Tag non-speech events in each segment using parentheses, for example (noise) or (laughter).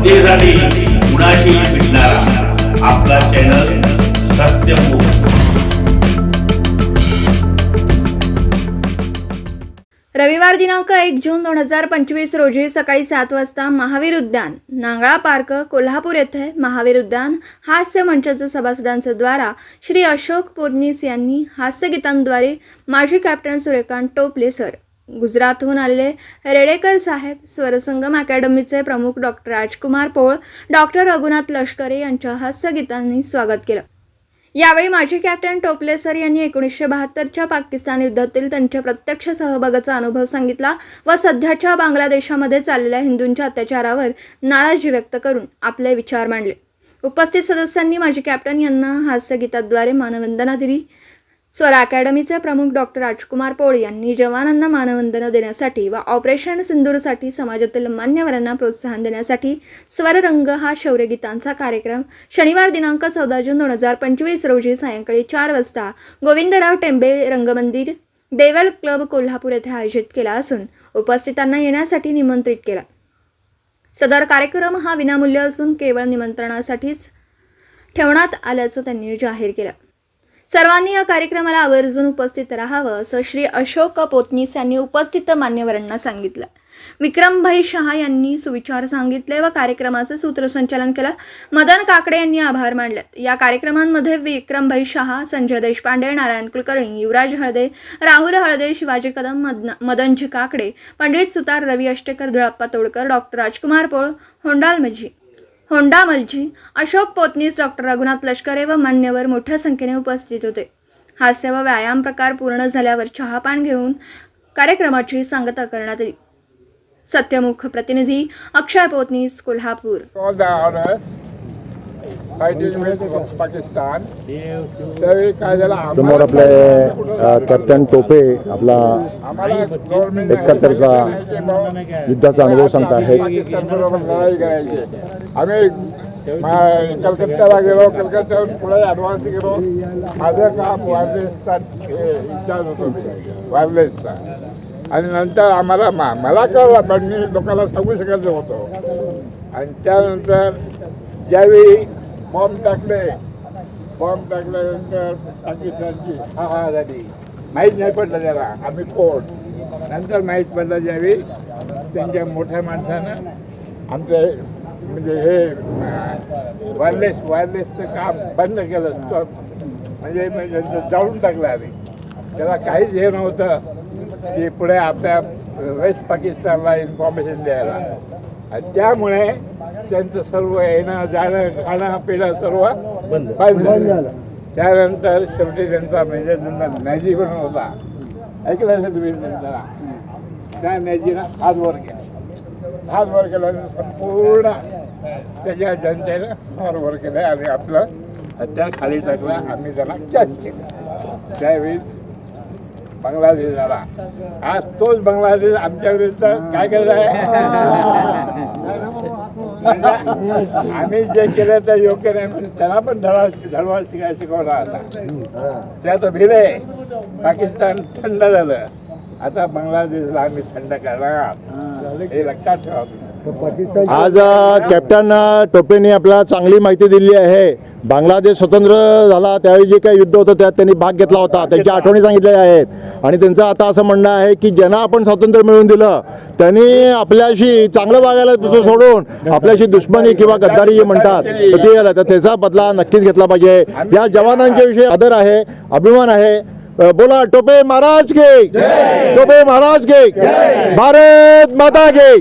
जनतेसाठी कुणाशी भेटणारा आपला चॅनल सत्यमुख रविवार दिनांक एक जून दोन हजार पंचवीस रोजी सकाळी सात वाजता महावीर उद्यान नांगळा पार्क कोल्हापूर येथे महावीर उद्यान हास्य मंचाच्या सभासदांच्या द्वारा श्री अशोक पोदनीस यांनी हास्यगीतांद्वारे माजी कॅप्टन सूर्यकांत टोपले सर गुजरातहून आलेले रेडेकर साहेब स्वरसंगम अकॅडमीचे प्रमुख डॉक्टर राजकुमार पोळ डॉक्टर रघुनाथ लष्करे यांच्या हास्यगीतांनी स्वागत केलं. यावेळी माजी कॅप्टन टोपले सर यांनी एकोणीसशे बहात्तरच्या पाकिस्तान युद्धातील त्यांच्या प्रत्यक्ष सहभागाचा अनुभव सांगितला व सध्याच्या बांगलादेशामध्ये चाललेल्या हिंदूंच्या अत्याचारावर नाराजी व्यक्त करून आपले विचार मांडले. उपस्थित सदस्यांनी माजी कॅप्टन यांना हास्यगीताद्वारे मानवंदना दिली. स्वर अकॅडमीचे प्रमुख डॉक्टर राजकुमार पोळ यांनी जवानांना मानवंदना देण्यासाठी व ऑपरेशन सिंदूरसाठी समाजातील मान्यवरांना प्रोत्साहन देण्यासाठी स्वररंग हा शौर्यगीतांचा कार्यक्रम शनिवार दिनांक चौदा जून दोन हजार पंचवीस रोजी सायंकाळी चार वाजता गोविंदराव टेंबे रंगमंदिर देवल क्लब कोल्हापूर येथे आयोजित केला असून उपस्थितांना येण्यासाठी निमंत्रित केला. सदर कार्यक्रम हा विनामूल्य असून केवळ निमंत्रणासाठीच ठेवण्यात आल्याचं त्यांनी जाहीर केलं. सर्वांनी या कार्यक्रमाला आवर्जून उपस्थित राहावं असं श्री अशोक पोतनीस यांनी उपस्थित मान्यवरांना सांगितलं. विक्रमभाई शहा यांनी सुविचार सांगितले व कार्यक्रमाचं सूत्रसंचालन केलं. मदन काकडे यांनी आभार मानलेत या कार्यक्रमांमध्ये विक्रमभाई शहा संजय देशपांडे नारायण कुलकर्णी युवराज हळदे राहुल हळदे शिवाजी कदम मदन मदनजी काकडे पंडित सुतार रवी अष्टेकर धुळप्पा तोडकर डॉक्टर राजकुमार पोळ होंडालमजी होंडामलजी अशोक पोतनीस डॉक्टर रघुनाथ लष्करे व मान्यवर मोठ्या संख्येने उपस्थित होते. हास्य व व्यायाम प्रकार पूर्ण झाल्यावर चहापान घेऊन कार्यक्रमाची सांगता करण्यात आली. सत्यमुख प्रतिनिधी अक्षय पोतनीस कोल्हापूर. त्यावेळी काय झालं? समोर आपले अ, कॅप्टन टोपे आपला आम्हाला युद्धाचा अनुभव सांगत आहेत पाकिस्तान बरोबर लढाई करायची. आम्ही मा- कलकत्त्याला गेलो. कलकत्त्याहून पुढे ॲडव्हान्स गेलो. माझं काम वायरलेसचा इन्चार्ज होतो. वायरलेसचा आणि नंतर आम्हाला मा मला कळलं पण मी लोकांना सांगू शकत नव्हतो. आणि त्यानंतर ज्यावेळी बॉम्ब टाकले बॉम्ब टाकल्यानंतर पाकिस्तानची हा हा झाली माहीत नाही पडलं त्याला आम्ही कोण? नंतर माहीत पडलं ज्यावेळी त्यांच्या मोठ्या माणसानं आमचं म्हणजे हे वायरलेस वायरलेसचं काम बंद केलं. म्हणजे म्हणजे जाळून टाकलं आम्ही. त्याला काहीच हे नव्हतं की पुढे आपल्या वेस्ट पाकिस्तानला इन्फॉर्मेशन द्यायला. आणि त्यामुळे त्यांचं सर्व येणं जाणं खाणं पिणं सर्व बंद. झालं. त्यानंतर शेवटी त्यांचा मेजर जनरल मॅजी पण होता. ऐकलं असेल तुम्ही जरा त्या मॅजीनं हात वर केला. हात वर केल्यानंतर संपूर्ण त्याच्या जनतेनं हात वर केलं आणि आपलं हत्यार खाली टाकलं. आम्ही त्याला कॅच केलं. त्यावेळी बांगलादेश झाला. आज तोच बांगलादेश आमच्या विरुद्ध काय करत आहे? म्हणजे (laughs) म्हणजे आम्ही जे केलं ते योग्य नाही म्हणजे त्यांना पण धडा धडवा शिकाय शिकवला आता. त्यात भिले पाकिस्तान थंड झालं. आता बांगलादेशला आम्ही थंड करणार हे लक्षात ठेवा तुम्ही. आज कॅप्टन अ, टोपेने आपल्याला चांगली माहिती दिली आहे. बांगलादेश स्वतंत्र झाला. त्यावेळी जे काही युद्ध होतं त्यात त्यांनी भाग घेतला होता. त्यांच्या आठवणी सांगितलेल्या आहेत. आणि त्यांचं आता असं म्हणणं आहे की ज्यांना आपण स्वातंत्र्य मिळवून दिलं त्यांनी आपल्याशी चांगलं वागायला दुसरं सोडून आपल्याशी दुश्मनी किंवा गद्दारी जे म्हणतात तर ते त्याचा बदला नक्कीच घेतला पाहिजे. या जवानांच्या विषयी आदर आहे अभिमान आहे. बोला टोपे महाराज के टोपे महाराज के भारत माता के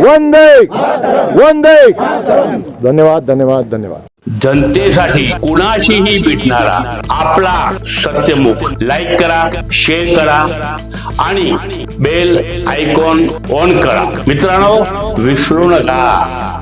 वंदे. वंदे. धन्यवाद धन्यवाद धन्यवाद. जनतेसाठी कुणाशीही भेटणारा आपला सत्यमुख लाईक करा शेअर करा आणि बेल आयकॉन ऑन करा. मित्रांनो विसरू नका.